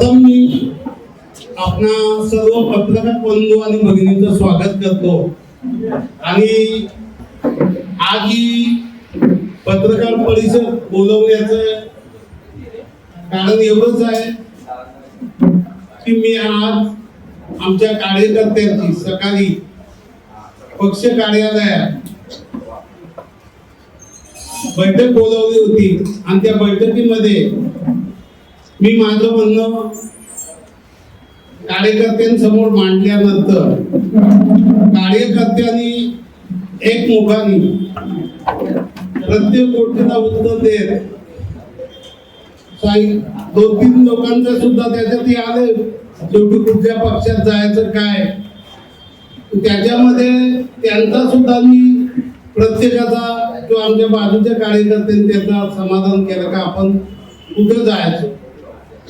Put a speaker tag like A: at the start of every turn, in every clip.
A: प्रथम मी आपणा सर्व पत्रकार बंधू आणि भगिनींचं स्वागत करतो. आणि आज ही पत्रकार परिषद बोलवण्याचं कारण एवढंच आहे की मी आज आमच्या कार्यकर्त्यांची सकाळी पक्ष कार्यालयात बैठक बोलवली होती आणि त्या बैठकीमध्ये मी माझं म्हणणं कार्यकर्त्यांसमोर मांडल्यानंतर कार्यकर्त्यांनी एकमुखाने प्रत्येक गोष्टीला उत्तर देत दोन तीन लोकांचं सुद्धा त्याच्यात आले. शेवटी कुठल्या पक्षात जायचं काय? त्याच्यामध्ये त्यांचा सुद्धा मी प्रत्येकाचा किंवा आमच्या बाजूच्या कार्यकर्त्यांनी त्याचा समाधान केलं का आपण कुठं जायचं?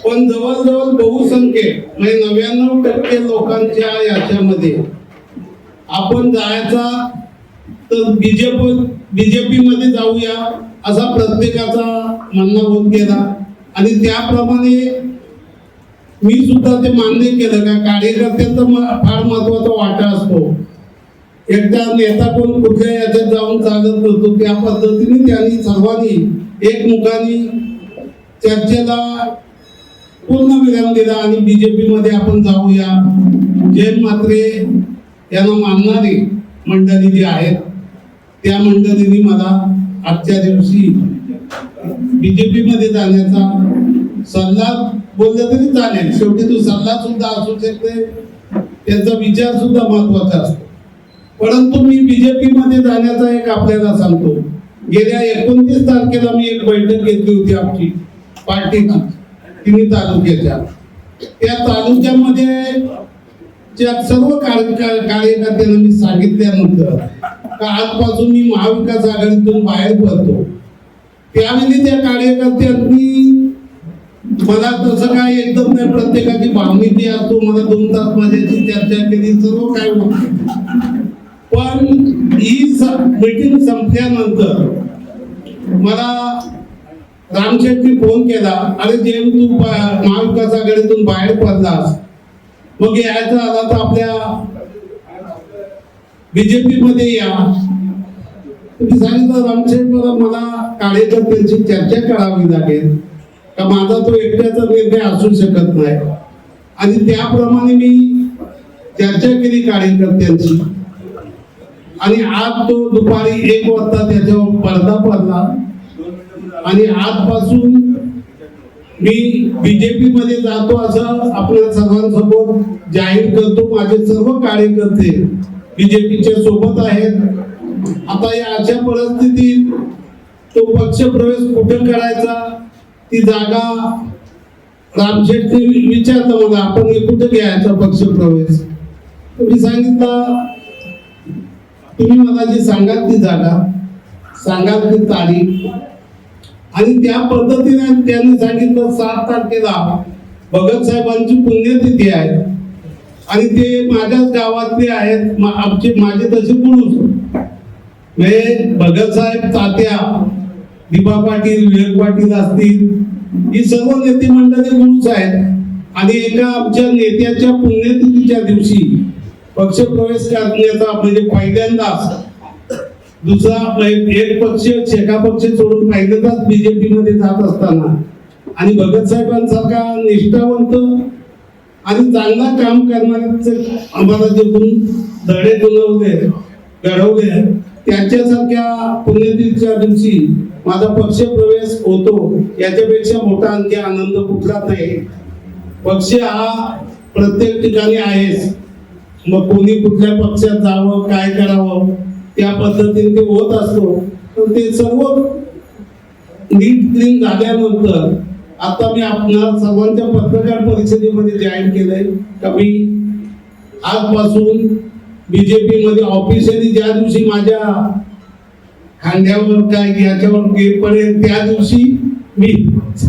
A: पण जवळजवळ बहुसंख्य म्हणजे नव्याण्णव टक्के लोकांच्या याच्यामध्ये. आपण जायचा तर बीजेपी बीजेपी मध्ये जाऊया असा प्रत्येकाचा म्हणणं होत गेला आणि त्याप्रमाणे मी सुद्धा ते मान्य केलं का कार्यकर्त्यांचा फार महत्त्वाचा वाटा असतो. एकदा नेता कोण कुठल्या याच्यात जाऊन चालत नसतो त्या पद्धतीने त्यांनी सर्वांनी एकमुखाने चर्चेला पूर्ण विराम दिला आणि बीजेपी मध्ये आपण जाऊया. जयंत मात्रे यांना मानणारी मंडळी जी आहेत त्या मंडळींनी मला आजच्या दिवशी बीजेपी मध्ये जाण्याचा सल्ला बोलला तरी चालेल. शेवटी तो सल्ला सुद्धा असू शकते. त्यांचा विचार सुद्धा महत्त्वाचा असतो. परंतु मी बीजेपी मध्ये जाण्याचा एक आपल्याला सांगतो. गेल्या एकोणतीस तारखेला मी एक बैठक घेतली होती आमची पार्टीची तिन्ही तालुक्याच्या त्या तालुक्यामध्ये त्या सर्व कार्य- कार्यकर्त्यांना मी सांगितल्यानंतर का आजपासून मी महाविकास आघाडीतून बाहेर पडतो. त्यावेळी त्या कार्यकर्त्यांनी मला तसं काय एकदम नाही प्रत्येकाची भावनिकी असतो मला दोन तास माझ्याशी चर्चा केली सर्व काय पण ही मीटिंग संपल्यानंतर मला रामशेट्टी फोन केला अरे जेम तू पा- महाविकास आघाडीतून बाहेर पडलास मग यायचं आला तर आपल्या बीजेपी मध्ये या. तुम्ही सांगितलं रामशेठ मला मला कार्यकर्त्यांची चर्चा करावी लागेल का माझा तो एकट्याचा निर्णय असू शकत नाही. आणि त्याप्रमाणे मी चर्चा केली कार्यकर्त्यांची आणि आज तो दुपारी एक वाजता त्याच्यावर पडदा पडला. आणि आजपासून मी बीजेपी मध्ये जातो असं आपल्या सर्वांसमोर जाहीर करतो. माझे सर्व कार्यकर्ते बीजेपीच्या सोबत आहेत. आता या अशा परिस्थितीत तो पक्ष प्रवेश कुठे करायचा? ती जागा रामशेट्टी विचारलं मला आपण हे कुठे घ्यायचा पक्ष प्रवेश मी सांगितलं. तुम्ही मला जी सांगाल ती जागा सांगाल ती तारीख आणि त्या पद्धतीने त्यांनी सांगितलं सात तारखेला भगत साहेबांची पुण्यतिथी आहे. आणि ते माझ्याच गावातले आहेत मा- आमचे माझे तसे पुरुष. म्हणजे भगत साहेब तात्या दिबा पाटील विवेक पाटील असतील ही सर्व नेते मंडळी पुरुष आहेत. आणि एका आमच्या नेत्याच्या पुण्यतिथीच्या दिवशी पक्षप्रवेश करण्याचा म्हणजे पहिल्यांदाच दुसरा एक पक्ष शेका पक्ष सोडून पहिल्यांदाच बीजेपी मध्ये जात असताना. आणि भगत साहेबांसारखा निष्ठावंत आणि चांगला काम करणाऱ्याचे आम्हाला जे गुण धडे घडवले घडवले त्यांच्यासारख्या पुण्यतिथीच्या दिवशी माझा पक्ष प्रवेश होतो याच्यापेक्षा मोठा आणखी आनंद कुठलाच नाही. पक्ष हा प्रत्येक ठिकाणी आहेच. मग कोणी कुठल्या पक्षात जावं काय करावं? त्या पद्धतीने ते होत असतो. तर ते सर्व नीट क्लीन झाल्यानंतर आता मी आपल्या सर्वांच्या पत्रकार परिषदेमध्ये जाहीर केलंय. का मी आजपासून बीजेपी मध्ये ऑफिशियली ज्या दिवशी माझ्या खांद्यावर काय याच्यावर पडेल त्या दिवशी मी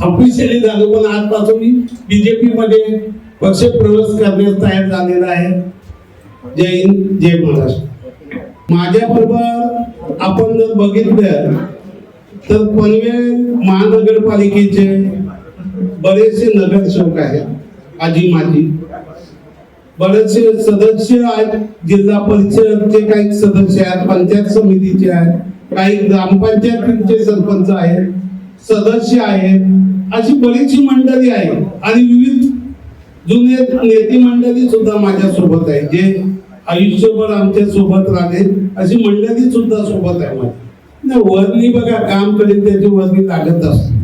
A: ऑफिशियली झालो. पण आजपासून मी बीजेपी मध्ये पक्ष प्रवेश करण्यास तयार झालेला आहे. जय हिंद जय महाराष्ट्र. माझ्या बरोबर आपण जर बघितलं तर पनवेल महानगरपालिकेचे बरेचसे नगरसेवक आहेत आजी माजी. बरेचसे सदस्य आहेत जिल्हा परिषदचे काही सदस्य आहेत पंचायत समितीचे आहेत काही ग्रामपंचायतीचे सरपंच आहेत सदस्य आहेत अशी बरीचशी मंडळी आहे आणि विविध जुने नेते मंडळी सुद्धा माझ्यासोबत आहे जे आयुष्यभर आमच्यासोबत राहते अशी मंडळी सुद्धा सोबत आहे माझी. नाही, वर्णी बघा काम करीत त्याची वर्णी लागत असते.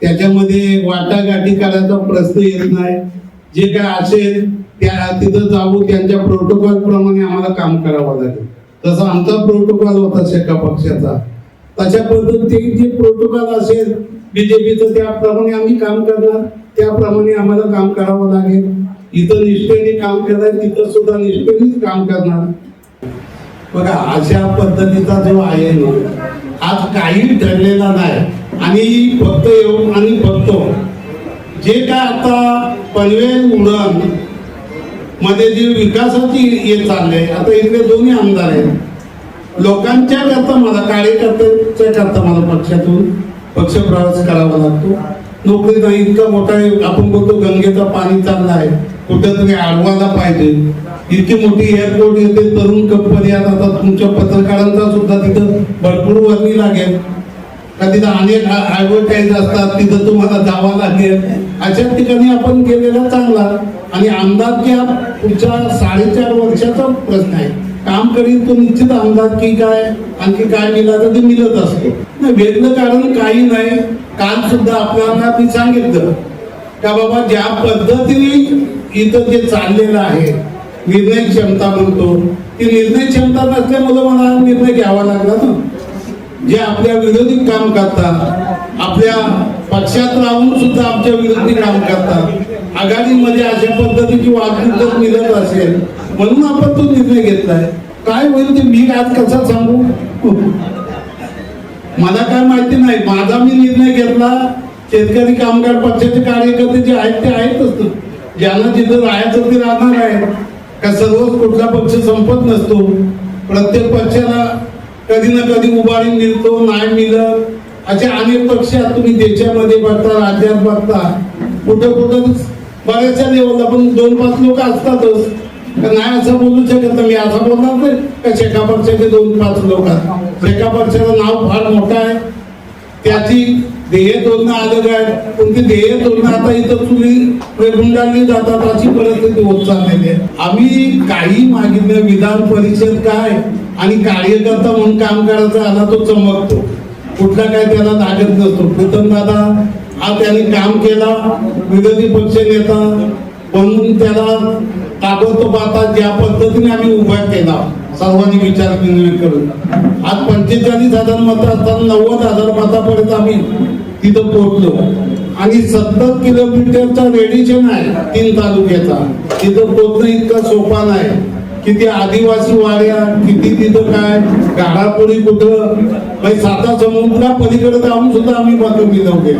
A: त्याच्यामध्ये वाटाघाटी करायचा प्रश्न येत नाही. जे काय असेल त्या तिथं जाऊ त्यांच्या प्रोटोकॉल प्रमाणे आम्हाला काम करावं लागेल. तसा आमचा प्रोटोकॉल होता शेका पक्षाचा. तशा पद्धतीने जे प्रोटोकॉल असेल बीजेपीचं त्याप्रमाणे आम्ही काम करणार. त्याप्रमाणे आम्हाला काम करावं लागेल. इथं निष्ठेने काम करायचं तिथं सुद्धा निष्ठेनेच काम करणार. बघा अशा पद्धतीचा जो आहे ना आज काही ठरलेला नाही. आणि फक्त येऊन आणि फक्त जे काय आता पनवेल उडणमध्ये जी विकासाची हे चालले आता इकडे दोन्ही आमदार आहेत. लोकांच्या करता मला कार्यकर्त्यांच्या करता मला पक्षातून पक्ष प्रवास करावा लागतो. नोकरीचा इतका मोठा आपण बघतो गंगेचा पाणी चालला आहे. कुठेतरी अडवायला पाहिजे. इतकी मोठी एअरपोर्ट येते तरुण कंपनी आता तुमच्या पत्रकारांचा सुद्धा तिथं भरपूर वर्णी लागेल. का तिथं अनेक ॲडव्हर्टाईज असतात तिथं तुम्हाला जावं लागेल. अशा ठिकाणी आपण गेलेला चांगला. आणि आमदारच्या पुढच्या साडेचार वर्षाचा प्रश्न आहे. काम करीत तो निश्चित अंदाज की काय आणखी काय मिळालं ते मिळत असतो. नाही, वेगळं कारण काही नाही. काल सुद्धा आपल्याला मी सांगितलं का बाबा ज्या पद्धतीने इथं जे चाललेलं आहे. निर्णय क्षमता म्हणतो. ती निर्णय क्षमता नसल्यामुळे मला निर्णय घ्यावा लागला ना. जे आपल्या विरोधी काम करतात आपल्या पक्षात राहून सुद्धा आमच्या विरोधी काम करतात. आघाडीमध्ये अशा पद्धतीची वागणूक जर मिळत असेल म्हणून आपण तो निर्णय घेतलाय. काय होईल ते मी आज कसा सांगू? मला काय माहिती नाही. माझा मी निर्णय घेतला. शेतकरी कामगार पक्षाचे कार्यकर्ते जे आहेत ते आहेतच ज्यांना तिथं राहायचं ते राहणार आहे का सर्वच कुठला पक्ष संपत नसतो प्रत्येक पक्षाला कधी ना कधी उभारी मिळतो नाही मिळत. असे अनेक पक्ष आहेत तुम्ही देशामध्ये बघता राज्यात बघता. कुठं कुठं बऱ्याचशा लेवलला पण दोन पाच लोक असतातच. नाही असं बोलू शकत नाही. मी असं बोलणार नाही का शेका पक्षाचे दोन पाच लोक आहेत. शेका पक्षाचं नाव फार मोठं आहे. त्याची ध्येय धोरणं अलग आहे. पण ते ध्येय धोरणं आता इथं तुम्ही गुंडाळली जातात अशी परिस्थिती होत चाललेली आहे. आम्ही काही मागितलं विधान परिषद काय आणि कार्यकर्ता म्हणून काम करायचा आला तो चमकतो. कुठला काय त्याला लागत नसतो. प्रीतम दादा हा त्यांनी काम केला विरोधी पक्ष नेता म्हणून त्याला ताबडतोब आता ज्या पद्धतीने आम्ही उभा केला सर्वांनी विचार विनिमय करून. आज पंचेचाळीस हजार मतं असताना नव्वद हजार मतापर्यंत आम्ही तिथं पोहोचलो. आणि सत्तर किलोमीटरचा रेडिशन आहे तीन तालुक्याचा. तिथं पोहोचणं इतकं सोपा नाही. किती आदिवासी वाड्या किती तिथं काय गाडापुरी कुठं? म्हणजे साता समुद्रा पलीकडे जाऊन सुद्धा आम्ही मतं मिळवले